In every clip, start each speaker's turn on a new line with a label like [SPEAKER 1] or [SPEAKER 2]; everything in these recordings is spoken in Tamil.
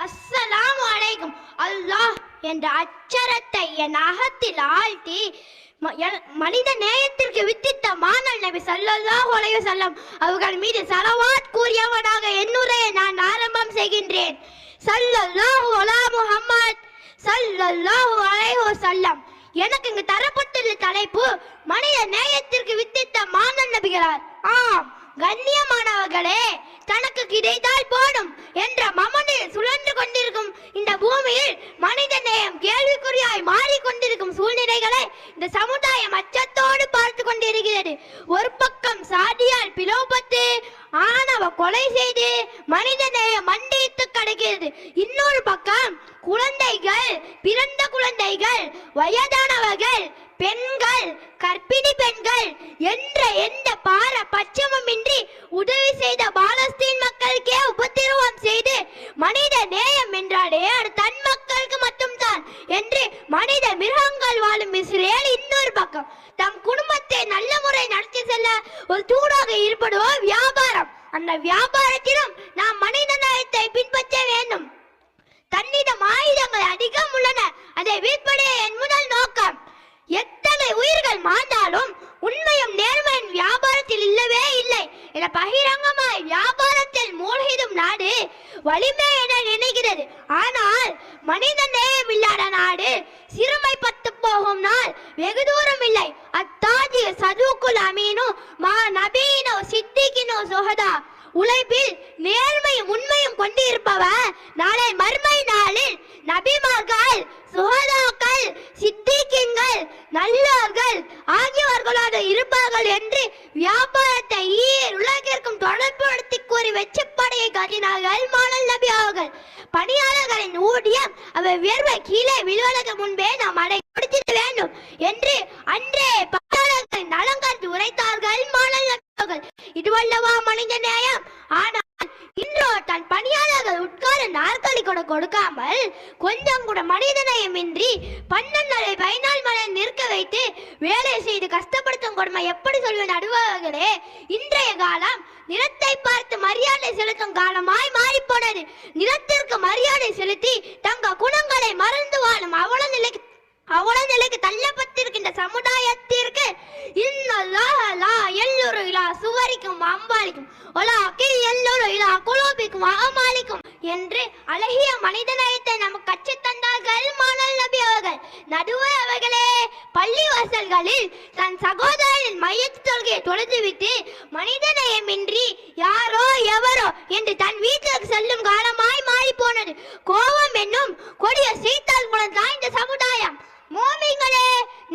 [SPEAKER 1] அஸ்ஸலாமு அலைக்கும். அல்லாஹ் என்ற அச்சரத்தை என் அகத்தில் ஆழ்த்தி ம- மனித நேயத்திற்கு வித்தித்த மானல் நபி சல்லல்லாஹு அலைஹி வஸல்லம் அவர்கள் மீது சலவாத் கூறியவனாக என்னுரையை நான் ஆரம்பம் செய்கின்றேன். சல்லல்லாஹு அலா முஹம்மத் சல்லல்லாஹு அலைஹி வஸல்லம். எனக்கு இங்கு தரப்பட்டுள்ள தலைப்பு மனித நேயத்திற்கு வித்தித்த மானல் நபிகளார். ஆம் கண்ணியமானவர்களே தனக்கு கிடைத்தால் போடும் என்ற மமனில் சுழன்று கொண்டிருக்கும் இந்த பூமியில் மனித நேயம் கேள்விக்குறியாய் மாறிக்கொண்டிருக்கும் சூழ்நிலைகளை இந்த சமுதாயம் அச்சத்தோடு பார்த்து கொண்டிருக்கிறது. ஒரு பக்கம் சாதியால் பிளவுபட்டு ஆணவ கொலை செய்து மனித நேயம் மண்டித்து கிடைக்கிறது. இன்னொரு பக்கம் குழந்தைகள் பிறந்த குழந்தைகள் வயதானவர்கள் பெண்கள் கர்ப்பிணி பெண்கள் என்ற எந்த பார பட்சமுமின்றி உதவி செய்த பாலஸ்தீன் மக்களுக்கே உபத்திரவம் செய்து மனித நேயம் என்றாலே அது தன் மக்களுக்கு மட்டும்தான் என்று மனித மிருகங்கள் வாழும் இஸ்ரேல் இன்னொரு பக்கம். தம் குடும்பத்தை நல்ல முறை நடத்தி செல்ல ஒரு தூணாக இருப்பதோ வியாபாரம். அந்த வியாபாரத்திலும் நாம் மனித நேயத்தை பின்பற்ற வேண்டும். தன்னிடம் ஆயுதங்கள் அதிகம் உள்ளன. அதை விற்பனை என் முதல் நோக்கம் எத்தனை உயிர்கள் மாண்டாலும் உண்மையும் நேர்மையின் வியாபாரத்தில் இல்லவே இல்லை என பகிரங்கமாய் வியாபாரத்தில் மூழ்கிடும் நாடு வலிமை என நினைக்கிறது ஆனால் மனித நேயம் இல்லாத நாடு சிறுமைப்பட்டு போகும் நாள் வெகு தூரம் இல்லை. அத்தாஜி சதுக்குல் அமீனு மா நபீனோ சித்திகினோ சுகதா உழைப்பில் நேர்மையும் உண்மையும் கொண்டிருப்பவர். நாளை மர்மை நாளில் நபிமார்கள் சுகதாக்கள் சித்திக்கிங்கள் நல்லவர்கள் ஆகியோர்களாக இருப்பார்கள் என்று வியாபாரத்தை உலகிற்கும் தொடர்புபடுத்தி கூறி வெச்சப்படையை காட்டினார்கள் மானல் நபி அவர்கள். பணியாளர்களின் ஊதியம் அவர் வியர்வை கீழே விழுவதற்கு முன்பே நாம் அதை கொடுத்திட வேண்டும் என்று அன்றே பணியாளர்களின் நலங்கருத்து உரைத்தார்கள் மாணல் நபி அவர்கள். இதுவல்லவா மனித நேயம்? ஆனால் இன்றோ தன் பணியாளர்கள் உட்கார நாற்காலி கூட கொடுக்காமல் கொஞ்சம் கூட மனித நேயமின்றி பன்னெண்டரை பதினாலு மணி நிற்க வைத்து வேலை செய்து கஷ்டப்படுத்தும் கொடுமை எப்படி சொல்வேன் நடுவார்களே இன்றைய காலம் நிலத்தை பார்த்து மரியாதை செலுத்தும் காலமாய் மாறி போனது நிலத்திற்கு மரியாதை செலுத்தி தங்க குணங்களை மறந்து வாழும் அவல நிலைக்கு அவல நிலைக்கு தள்ளப்பட்டிருக்கின்ற சமுதாயத்திற்கு இன்னல்லாஹ எல்லோரும் இலா சுவரிக்கும் அம்பாலிக்கும் ஒலா அக்கில் எல்லோரும் இலா குலோபிக்கும் அமாலிக்கும் என்று அழகிய மனிதநேயத்தை நமக்கு கற்று தந்தார்கள் மானல் நபி அவர்கள். நடுவர் அவர்களே பள்ளிவாசல்களில் தன் சகோதரனின் மையத்து தொழுகையை தொலைத்துவிட்டு மனிதநேயமின்றி யாரோ எவரோ என்று தன் வீட்டிற்கு செல்லும் காலமாய் மாறி போனது கோபம் என்னும் கொடிய சீத்தால் குணம் தான் இந்த சமுதாயம். மோமிங்களே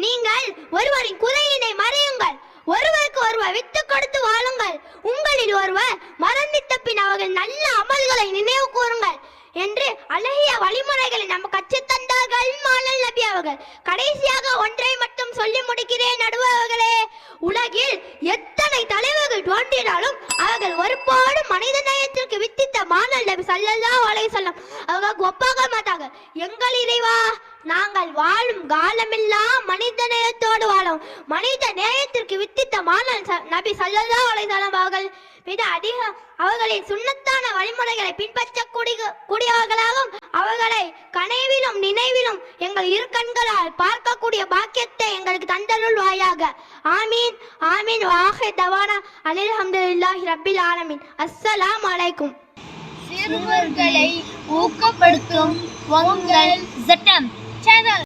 [SPEAKER 1] நீங்கள் ஒருவரின் குறையினை மறையுங்கள். ஒருவருக்கு ஒருவர் விட்டு கொடுத்து வாழுங்கள். உங்களில் ஒருவர் மறந்திட்ட பின் அவர்கள் நல்ல அமல்களை நினைவு கூறுங்கள் என்று அழகிய வழிமுறைகளை நம்ம கற்றுத் தந்தார்கள் மானல் நபி அவர்கள். கடைசியாக ஒன்றை மட்டும் சொல்லி முடிக்கிறேன் நடுவர்களே. உலகில் எத்தனை தலைவர்கள் தோன்றினாலும் அவர்கள் ஒருபாடு மனித நேயத்திற்கு வித்தித்த மாலல் நபி சல்லல்லா அலைஹி சொல்லம் அவங்க ஒப்பாக மாட்டாங்க. எங்கள் இறைவா நாங்கள் வாழும் காலமெல்லாம் மனித நேயத்தோடு வாழும். மனித நேயத்திற்கு வித்தித்த மானல் ச- நபி ஸல்லல்லாஹு அலைஹி அவர்கள் மிக அதிக அவர்களின் சுண்ணத்தான வழிமுறைகளை பின்பற்றக்கூடிய கூடியவர்களாகவும் அவர்களை கனவிலும் நினைவிலும் எங்கள் இரு கண்களால் பார்க்கக்கூடிய பாக்கியத்தை எங்களுக்கு தந்தருள் வாயாக. ஆமீன் ஆமீன். வாஹே தவானா அனில் அல்ஹம்துலில்லாஹி ரப்பில் ஆலமீன். அஸ்ஸலாம் அலைக்கும்.
[SPEAKER 2] சிறுவர்களை ஊக்கப்படுத்தும் உங்கள் சட்டம். channel.